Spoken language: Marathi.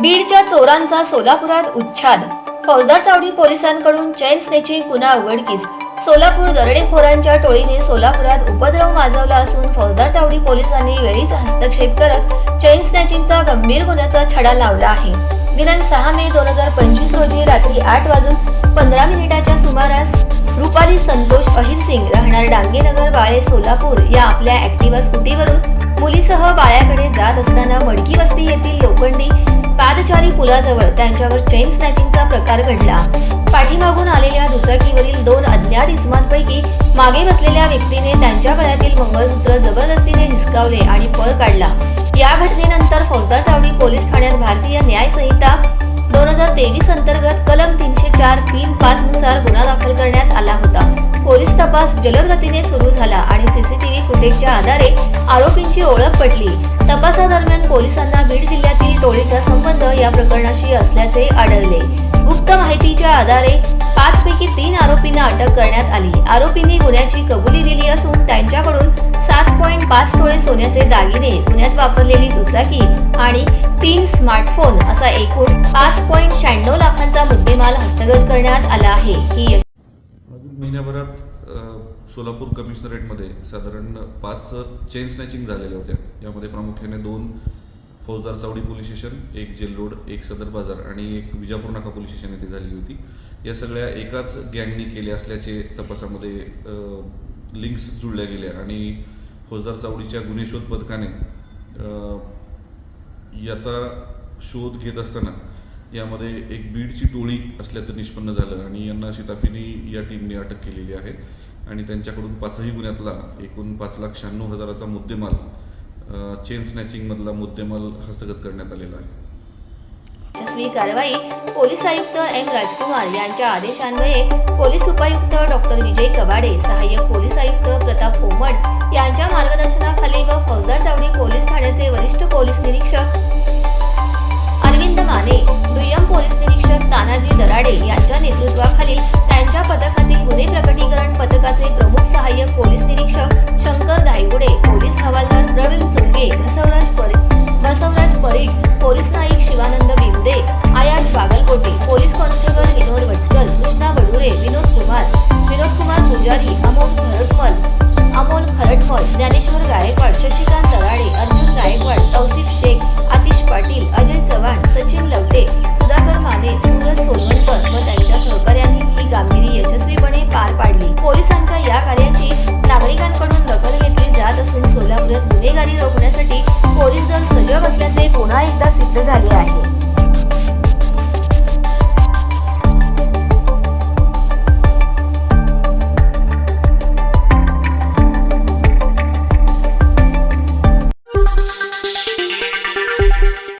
बीडच्या चोरांचा सोलापुरात उच्छाद. फौजदार चावडी पोलिसांकडून चैन स्नेचिंग पुन्हा उघडकीस. सोलापूर दरोडेखोरांच्या टोळीने सोलापुरात उपद्रव माजवला असून फौजदार चावडी पोलिसांनी वेळीच हस्तक्षेप करत चैन स्नॅचिंगचा गंभीर गुन्ह्याचा छडा लावला आहे. दिनांक सहा मे दोन हजार पंचवीस रोजी रात्री आठ वाजून पंधरा मिनिटाच्या सुमारास रुपाली संतोष अहिर सिंग राहणार डांगेनगर बाळे सोलापूर या आपल्या ऍक्टिव्हा स्कूटीवरून मुलीसह बाळ्याकडे जात असताना मडकी वस्ती येथील लोखंडी पादचारी पुलाजवळ त्यांच्यावर चेन स्नॅचिंगचा प्रकार घडला. पाठीमागून आलेल्या दुचाकीवरील दोन अज्ञात इसमांपैकी मागे बसलेल्या व्यक्तीने त्यांच्या गळ्यातील मंगळसूत्र जबरदस्तीने हिसकावले आणि पळ काढला. या घटनेनंतर फौजदार चावडी पोलीस ठाण्यात भारतीय न्याय संहिता तेवीस अंतर्गत कलम तीनशे चार तीन पाच नुसार गुन्हा दाखल करण्यात आला होता. पोलीस तपास जलद गतीने सुरू झाला आणि सीसीटीव्ही फुटेजच्या आधारे आरोपींची ओळख पटली. तपासादरम्यान पोलिसांना बीड जिल्ह्यातील टोळीचा संबंध या प्रकरणाशी असल्याचे आढळले. गुप्त माहितीच्या आधारे पाच पैकी तीन आरोपींना अटक करण्यात आली. आरोपींनी गुन्ह्याची कबुली दिली असून त्यांच्याकडून सात पॉईंट पाच तोळे सोन्याचे दागिने गुन्ह्यात वापरलेली दुचाकी आणि तीन स्मार्टफोन असा एकूण पाच पॉईंट शहाण्णव लाखांचा मुद्देमाल हस्तगत करण्यात आला आहे. ही महिन्याभरात सोलापूर कमिशनरेटमध्ये साधारण पाच चेन स्नॅचिंग झालेल्या होत्या. यामध्ये प्रामुख्याने दोन फौजदार चावडी पोलीस स्टेशन एक जेल रोड एक सदर बाजार आणि एक विजापूर नाका पोलीस स्टेशन येथे झालेली होती. या सगळ्या एकाच गँगनी केल्या असल्याचे तपासामध्ये लिंक्स जुळल्या गेल्या आणि फौजदार चावडीच्या गुन्हे शोध पथकाने याचा शोध घेत असताना यामध्ये एक बीडची टोळी असल्याचं निष्पन्न झालं आणि यांना शिताफीनी या टीमने अटक केलेली आहे. आणि त्यांच्याकडून पाचही गुन्ह्यातला एकूण पाच लाख शहाण्णव हजाराचा मुद्देमाल चेन स्नॅचिंगमधला मुद्देमाल हस्तगत करण्यात आलेला आहे. यशस्वी कारवाई पोलीस आयुक्त एम राजकुमार यांच्या आदेशान्वये पोलीस उपायुक्त डॉक्टर विजय कवाडे सहाय्यक पोलीस आयुक्त प्रताप कोमड यांच्या मार्गदर्शनाखाली व फौजदार चावडी पोलीस ठाण्याचे वरिष्ठ पोलीस निरीक्षक अरविंद माने दुय्यम पोलीस नाईक शिवानंद बिंदे आयाज बागलकोटे पोलीस कॉन्स्टेबल विरोधात गुन्हेगारी रोखण्यासाठी पोलीस दल सजग असल्याचे पुन्हा एकदा सिद्ध झाले आहे.